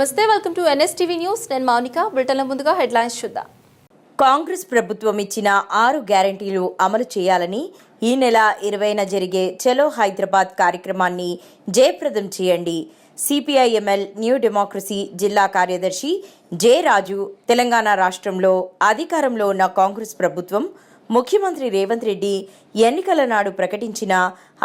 నమస్తే welcome to NSTV news నేను మౌనిక. బ్రిటన్ల ముందుగా హెడ్లైన్స్ చూద్దాం. కాంగ్రెస్ ప్రభుత్వం ఇచ్చిన ఆరు గ్యారంటీలు అమలు చేయాలని ఈ నెల ఇరవైన జరిగే చలో హైదరాబాద్ కార్యక్రమాన్ని జయప్రదం చేయండి. సిపిఐఎంఎల్ న్యూ డెమోక్రసీ జిల్లా కార్యదర్శి జె రాజు తెలంగాణ రాష్ట్రంలో అధికారంలో ఉన్న కాంగ్రెస్ ప్రభుత్వం ముఖ్యమంత్రి రేవంత్ రెడ్డి ఎన్నికల నాడు ప్రకటించిన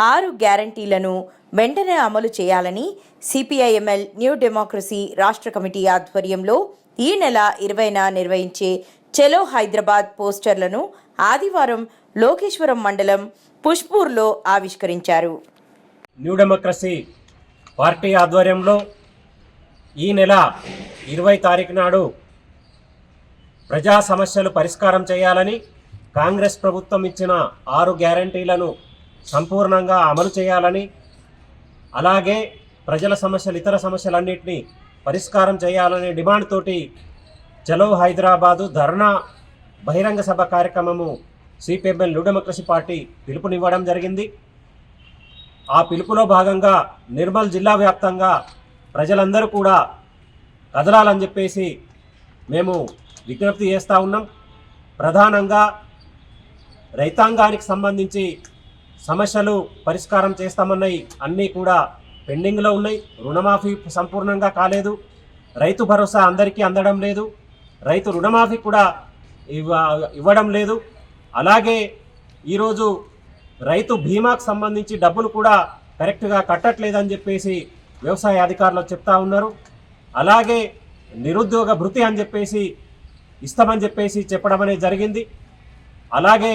ఆరు గ్యారంటీలను వెంటనే అమలు చేయాలని సిపిఐఎంఎల్ న్యూ డెమోక్రసీ రాష్ట్ర కమిటీ ఆధ్వర్యంలో ఈ నెల ఇరవైన నిర్వహించే చెలో హైదరాబాద్ పోస్టర్లను ఆదివారం లోకేశ్వరం మండలం పుష్పూర్లో ఆవిష్కరించారు. న్యూ డెమోక్రసీ పార్టీ ఆధ్వర్యంలో ఈ నెల ఇరవై తారీఖు నాడు ప్రజా సమస్యలు పరిష్కారం చేయాలని కాంగ్రెస్ ప్రభుత్వం ఇచ్చిన ఆరు గ్యారంటీలను సంపూర్ణంగా అమలు చేయాలని అలాగే ప్రజల సమస్యలు ఇతర సమస్యలన్నింటినీ పరిష్కారం చేయాలనే డిమాండ్ తోటి చలో హైదరాబాదు ధర్నా బహిరంగ సభ కార్యక్రమము సిపిఎంఎల్ న్యూ డెమోక్రసీ పార్టీ పిలుపునివ్వడం జరిగింది. ఆ పిలుపులో భాగంగా నిర్మల్ జిల్లా వ్యాప్తంగా ప్రజలందరూ కూడా కదలాలని చెప్పేసి మేము విజ్ఞప్తి చేస్తూ ఉన్నాం. ప్రధానంగా రైతాంగానికి సంబంధించి సమస్యలు పరిష్కారం చేస్తామన్నాయి. అన్నీ కూడా పెండింగ్లో ఉన్నాయి. రుణమాఫీ సంపూర్ణంగా కాలేదు. రైతు భరోసా అందరికీ అందడం లేదు. రైతు రుణమాఫీ కూడా ఇవ్వ ఇవ్వడం లేదు. అలాగే ఈరోజు రైతు బీమాకు సంబంధించి డబ్బులు కూడా కరెక్ట్గా కట్టట్లేదని చెప్పేసి వ్యవసాయ అధికారులు చెప్తా ఉన్నారు. అలాగే నిరుద్యోగ భృతి అని చెప్పేసి ఇస్తామని చెప్పేసి చెప్పడం అనేది జరిగింది. అలాగే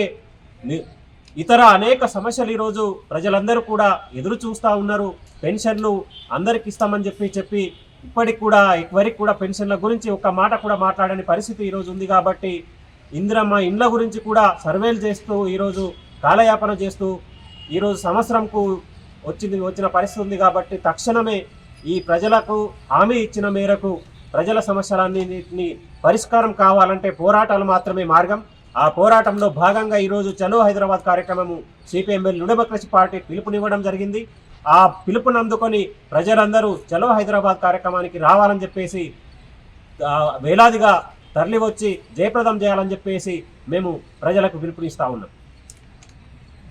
ఇతర అనేక సమస్యలు ఈరోజు ప్రజలందరూ కూడా ఎదురు చూస్తూ ఉన్నారు. పెన్షన్లు అందరికి ఇస్తామని చెప్పి చెప్పి ఇప్పటికి కూడా ఇవరికి కూడా పెన్షన్ల గురించి ఒక్క మాట కూడా మాట్లాడని పరిస్థితి ఈరోజు ఉంది కాబట్టి ఇందిరమ్మ ఇండ్ల గురించి కూడా సర్వేలు చేస్తూ ఈరోజు కాలయాపన చేస్తూ ఈరోజు సంవత్సరంకు వచ్చింది వచ్చిన పరిస్థితి ఉంది కాబట్టి తక్షణమే ఈ ప్రజలకు హామీ ఇచ్చిన మేరకు ప్రజల సమస్యలన్నింటినీ పరిష్కారం కావాలంటే పోరాటాలు మాత్రమే మార్గం. ఆ పోరాటంలో భాగంగా ఈరోజు చలో హైదరాబాద్ కార్యక్రమము సిపిఎంఎల్ న్యూడెమోక్రసీ పార్టీ పిలుపునివ్వడం జరిగింది. ఆ పిలుపునందుకొని ప్రజలందరూ చలో హైదరాబాద్ కార్యక్రమానికి రావాలని చెప్పేసి వేలాదిగా తరలి వచ్చి జయప్రదం చేయాలని చెప్పేసి మేము ప్రజలకు పిలుపునిస్తా ఉన్నాం.